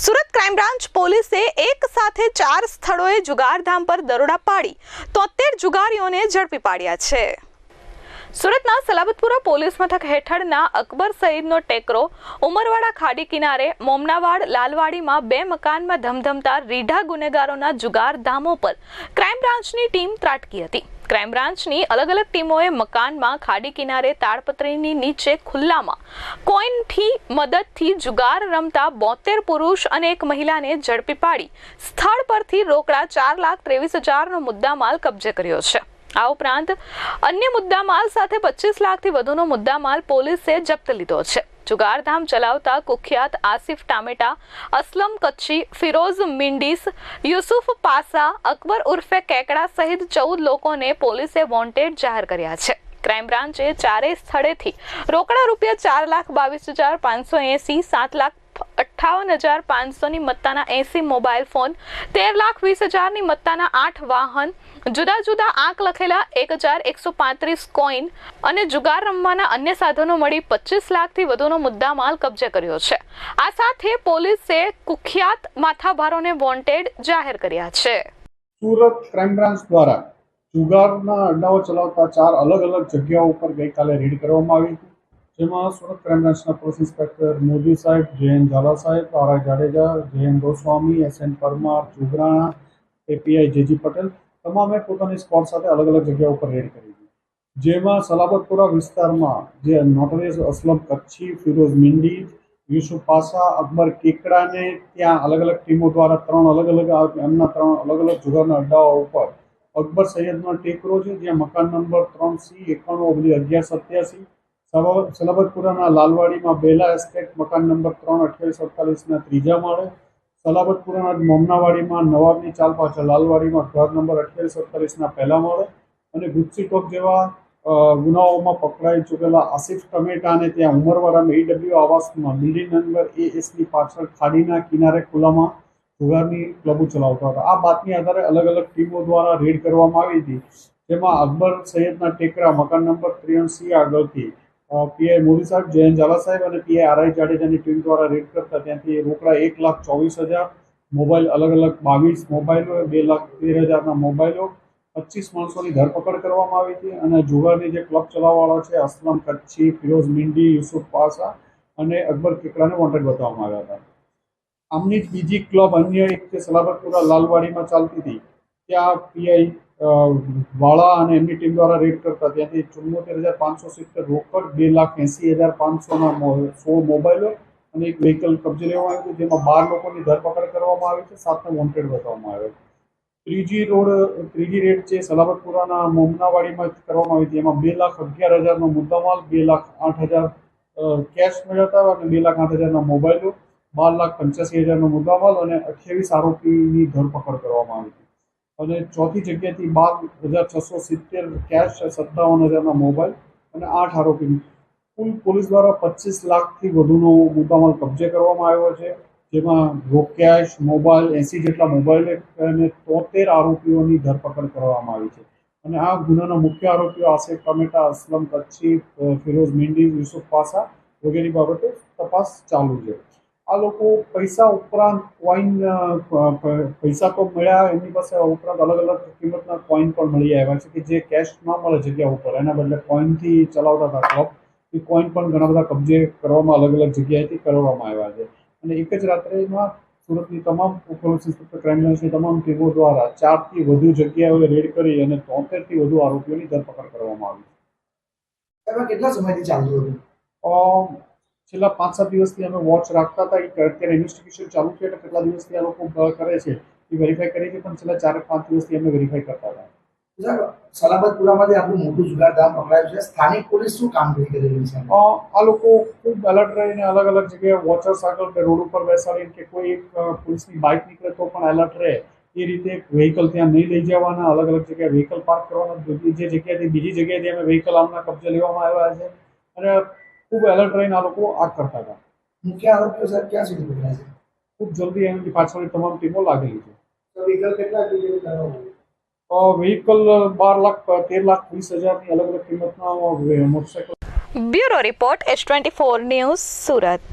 Surat crime branch પોલીસે એક સાથે ચાર સ્થળોએ જુગારધામ પર દરોડા પાડી તોતેર જુગારીઓને ઝડપી પાડ્યા છે. સુરતના સલાબતપુરા પોલીસ મથક હેઠળના અકબર સઈદનો ટેકરો ઉમરવાડા ખાડી કિનારે મોમનાવાડ લાલવાડીમાં બે મકાનમાં ધમધમતા રીઢા ગુનેગારોના જુગાર ધામો પર ક્રાઇમ બ્રાન્ચની ટીમ ત્રાટકી હતી. ક્રાઇમ બ્રાન્ચની અલગ અલગ ટીમોએ મકાનમાં ખાડી કિનારે તાડપત્રીની નીચે ખુલ્લામાં કોઈનથી મદદથી જુગાર રમતા બોતેર પુરુષ અને એક મહિલાને ઝડપી પાડી સ્થળ પરથી રોકડા ચાર લાખ ત્રેવીસ હજારનો મુદ્દામાલ કબજે કર્યો છે. આ ઉપરાંત અન્ય મુદ્દામાલ સાથે પચીસ લાખથી વધુનો મુદ્દામાલ પોલીસે જપ્ત લીધો છે. જુગારધામ ચલાવતા કુખ્યાત આસિફ ટામેટા, અસલમ કચ્છી, ફિરોઝ મિંડીસ, યુસુફ પાસા, અકબર ઉર્ફે કેકડા સહિત ચૌદ લોકોને પોલીસે વોન્ટેડ જાહેર કર્યા છે. ક્રાઇમ બ્રાન્ચે ચારેય સ્થળેથી રોકડા રૂપિયા ચાર લાખ બાવીસ હજાર પાંચસો એંસી, સાત લાખ અઠ્ઠાવન હજાર પાંચસોની મત્તાના એંસી મોબાઈલ ફોન, તેર લાખ વીસ હજારની મત્તાના આઠ વાહન, જુદા જુદા આંક લખેલા એક હજાર એકસો પાંત્રીસ કોઈન અને જુગાર રમવાના અન્ય સાધનો મળી પચીસ લાખથી વધુનો મુદ્દામાલ કબજે કર્યો છે. આ સાથે પોલીસે કુખ્યાત માથાભારોને વોન્ટેડ જાહેર કર્યા છે. સુરત ક્રાઇમ બ્રાન્ચ દ્વારા જુગારના અડ્ડાઓ ચલાવતા ચાર અલગ અલગ જગ્યાઓ ઉપર ગઈકાલે રેડ કરવામાં આવી હતી. જેમાં સુરત ક્રાઇમ બ્રાન્ચના પોલીસ ઇન્સ્પેક્ટર મોદી સાહેબ, જયંત ઝાલા સાહેબ I Jadeja, Jayant Goswami S N Parmar, Chugrana, API JG Patel તમામે પોતાની સ્કોડ સાથે અલગ અલગ જગ્યા ઉપર રેડ કરી હતી જેમાં સલાબતપુરા વિસ્તારમાં જે નોટરીસ અસલમ કચ્છી, ફિરોઝ મિંડી, યુસુફ પાસા, અકબર કેકડાને ત્યાં અલગ અલગ ટીમો દ્વારા ત્રણ અલગ અલગ એમના ત્રણ અલગ અલગ જુગારના અડ્ડાઓ ઉપર અકબર સૈયદનો ટેકરો છે, જ્યાં મકાન નંબર ત્રણ સી એકાણું ઓગણી અગિયાર સત્યાસી સલાબતપુરાના લાલવાડીમાં બેલા એસ્ટેટ મકાન નંબર ત્રણ અઠ્યાવીસ અડતાલીસના ત્રીજા માળે, સલાબતપુરાના મોમનાવાડીમાં નવાબની ચાલ પાછળ લાલવાડીમાં ઘર નંબર અઠ્યાવીસ અડતાલીસના પહેલા માળે અને ગુજસી ટોક જેવા ગુનાઓમાં પકડાઈ ચૂકેલા આસિફ ટમેટાને ત્યાં ઉમરવાડામાં ઈડબ્લ્યુ આવાસમાં બિલ્ડિંગ નંબર એ એસની પાછળ ખાડીના કિનારે ખુલ્લામાં જુગારની ક્લબો ચલાવતા હતા. આ બાતમી આધારે અલગ અલગ ટીમો દ્વારા રેડ કરવામાં આવી હતી. જેમાં અકબર સૈયદના ટેકરા મકાન નંબર ત્રિયાસી આગળથી પીઆઈ મોદી સાહેબ જયંત ઝાલા સાહેબ અને પીઆઈ આરઆઈ જાડેજાની ટીમ દ્વારા રેડ કરતા ત્યાંથી રોકડા એક લાખ ચોવીસ હજાર, મોબાઈલ અલગ અલગ બાવીસ મોબાઈલો, બે લાખ તેર હજારના મોબાઈલો, પચીસ માણસોની ધરપકડ કરવામાં આવી હતી અને જુગારની જે ક્લબ ચલાવવાવાળા છે, અસલમ કચ્છી, ફિરોઝ મિંડી, યુસુફ પાસા અને અકબર કેકડાને વોન્ટેડ બતાવવામાં આવ્યા હતા. આમની જ બીજી ક્લબ અન્ય એક સલાબતપુરા લાલવાડીમાં ચાલતી હતી, ત્યાં પીઆઈ વાળા અને એમની ટીમ દ્વારા રેડ કરતા. ત્યાંથી ચુમ્મોતેર હજાર પાંચસો સિત્તેર રોકડ બે લાખ એંસી હજાર પાંચસોના સો મોબાઈલો અને એક વ્હીકલ કબજે લેવામાં આવ્યું જેમાં બાર લોકોની ધરપકડ કરવામાં આવી છે સાતને વોન્ટેડ બતાવવામાં આવ્યો ત્રીજી રોડ, ત્રીજી રેડ છે, સલાબતપુરાના મોમનાવાડીમાં કરવામાં આવી હતી એમાં બે લાખ અગિયાર હજારનો મુદ્દામાલ, બે લાખ આઠ હજાર કેશ મળ્યા હતા અને બે લાખ આઠ હજારના મોબાઈલો, બાર લાખ પંચ્યાસી હજારનો મુદ્દામાલ અને અઠ્યાવીસ આરોપીની ધરપકડ કરવામાં આવી હતી અને ચોથી જગ્યાએથી બાર હજાર છસો સિત્તેર કેશ સત્તાવન હજારના મોબાઈલ અને આઠ આરોપીની કુલ પોલીસ દ્વારા પચીસ લાખથી વધુનો મુદ્દામાલ કબજે કરવામાં આવ્યો છે, જેમાં રોકેશ મોબાઈલ, એંસી જેટલા મોબાઈલ અને તોતેર આરોપીઓની ધરપકડ કરવામાં આવી છે. અને આ ગુનાના મુખ્ય આરોપીઓ આસિફ ટમેટા અસલમ કચ્છી, ફિરોઝ મિંડી, યુસુફ પાસા વગેરે બાબતે તપાસ ચાલુ છે. આ લોકો પૈસા ઉપરાંત કોઈન પૈસા તો મળ્યા એમની પાસે ઉપરાંત અલગ અલગ કિંમતના કોઈન પણ મળી આવ્યા છે કે જે કેશ ના મળે જગ્યા ઉપર. એના બદલે કોઈનથી ચલાવતા હતા ક્લબ એ કોઈન પણ ઘણા બધા કબજે કરવામાં અલગ અલગ જગ્યાએથી કરવામાં આવ્યા છે. અને એક જ રાત્રેમાં સુરતની તમામ પોલીસ ઇન્સ્પેક્ટર ક્રાઇમ તમામ ટીમો દ્વારા ચારથી વધુ જગ્યાઓએ રેડ કરી અને તોતેરથી વધુ આરોપીઓની ધરપકડ કરવામાં આવી કેટલા સમયથી ચાલતું હતું? છેલ્લા પાંચ સાત દિવસથી અમે વોચ રાખતા હતા. કે અત્યારે ઇન્વેસ્ટિગેશન ચાલુ છે એટલે કેટલા દિવસથી આ લોકો કરે છે એ વેરીફાઈ કરી છે પણ છેલ્લા ચાર પાંચ દિવસથી અમે વેરીફાઈ કરતા હતા. સાહેબ સલાબતપુરામાં જે આપણું મોટું જુગારધામ પકડાયું છે. સ્થાનિક પોલીસ શું કામગીરી કરી રહી છે? આ લોકો ખૂબ એલર્ટ રહીને અલગ અલગ જગ્યાએ વોચર્સ આગળ કે રોડ ઉપર બેસાડીને કે કોઈ એક પોલીસની બાઇક નીકળે તો પણ એલર્ટ રહે. એ રીતે વ્હીકલ ત્યાં નહીં લઈ જવાના. અલગ અલગ જગ્યાએ વ્હીકલ પાર્ક કરવાના. જે જગ્યાએથી બીજી જગ્યાએથી અમે વ્હીકલ આમના કબજે લેવામાં આવ્યા છે. અને ખૂબ એલર્ટ રહીને આ લોકો આ કરતા હતા મુખ્ય આરોપીઓ સાહેબ ક્યાં સુધી પકડાય છે ખૂબ જલ્દી એમની પાછળની તમામ ટીમો લાગેલી છે તો વ્હીકલ કેટલા સુધી કરવાનું વ્હીકલ બાર લાખ તેર લાખ વીસ હજારની અલગ અલગ કિંમતના motorcycle bureau report S twenty four news Surat